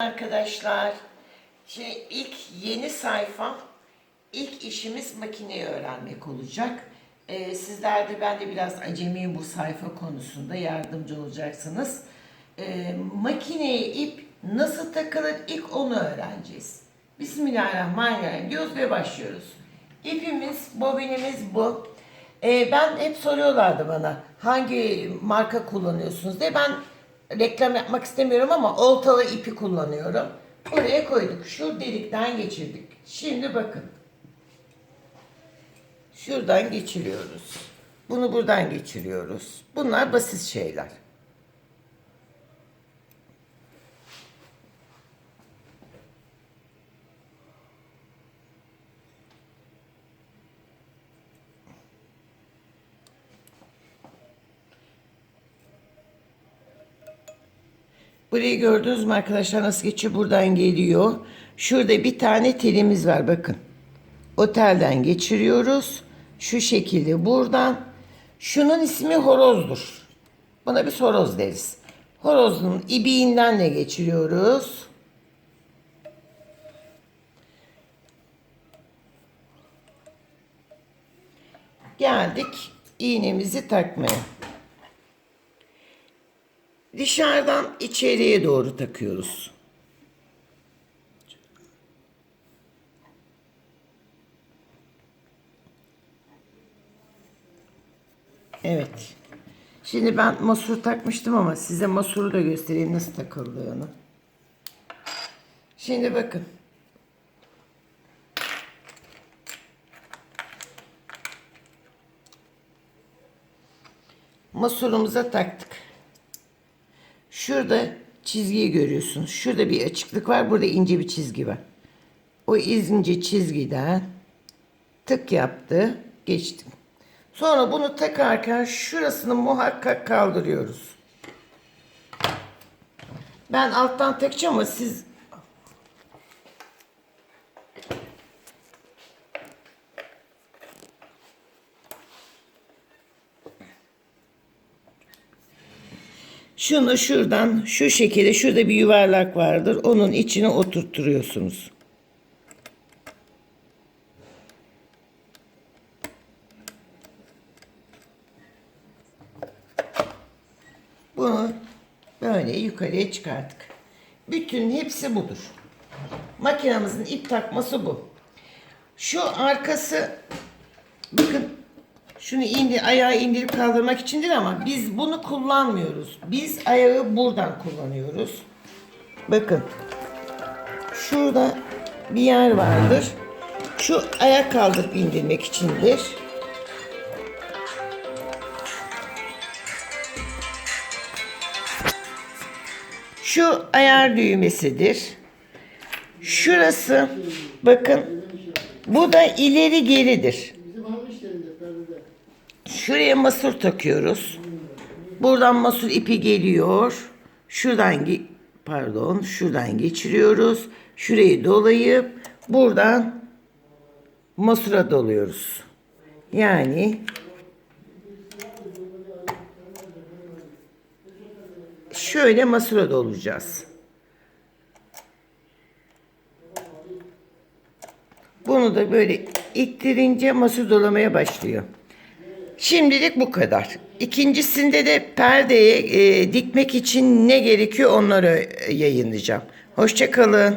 Arkadaşlar, şimdi ilk yeni sayfa, ilk işimiz makineyi öğrenmek olacak. Ee, sizler de ben de biraz acemiyim bu sayfa konusunda yardımcı olacaksınız. Ee, makineye ip nasıl takılır ilk onu öğreneceğiz. Bismillahirrahmanirrahim diyoruz ve başlıyoruz. İpimiz, bobinimiz bu. Ee, ben hep soruyorlardı bana hangi marka kullanıyorsunuz diye. Ben reklam yapmak istemiyorum ama oltalı ipi kullanıyorum. Buraya koyduk. Şu delikten geçirdik. Şimdi bakın. Şuradan geçiriyoruz. Bunu buradan geçiriyoruz. Bunlar basit şeyler. Burayı gördünüz mü arkadaşlar nasıl geçiyor? Buradan geliyor. Şurada bir tane telimiz var bakın. O telden geçiriyoruz. Şu şekilde buradan. Şunun ismi horozdur. Buna biz horoz deriz. Horozun ibiğinden de geçiriyoruz. Geldik iğnemizi takmaya. Dışarıdan içeriye doğru takıyoruz. Evet. Şimdi ben masur takmıştım ama size masuru da göstereyim nasıl takıldığını. Şimdi bakın. Masurumuza taktık. Şurada çizgiyi görüyorsunuz. Şurada bir açıklık var. Burada ince bir çizgi var. O ince çizgiden tık yaptı. Geçtim. Sonra bunu takarken şurasını muhakkak kaldırıyoruz. Ben alttan takacağım ama siz Şunu şuradan şu şekilde şurada bir yuvarlak vardır. Onun içine oturtturuyorsunuz. Bunu böyle yukarıya çıkarttık. Bütün hepsi budur. Makinamızın ip takması bu. Şu arkası bakın şunu indir, ayağı indirip kaldırmak içindir ama biz bunu kullanmıyoruz. Biz ayağı buradan kullanıyoruz. Bakın. Şurada bir yer vardır. Şu ayak kaldırıp indirmek içindir. Şu ayar düğmesidir. Şurası bakın bu da ileri geridir. Şuraya masur takıyoruz. Buradan masur ipi geliyor. Şuradan pardon, şuradan geçiriyoruz. Şurayı dolayıp buradan masura doluyoruz. Yani şöyle masura dolacağız. Bunu da böyle ittirince masur dolamaya başlıyor. Şimdilik bu kadar. İkincisinde de perdeye e, dikmek için ne gerekiyor onları e, yayınlayacağım. Hoşçakalın.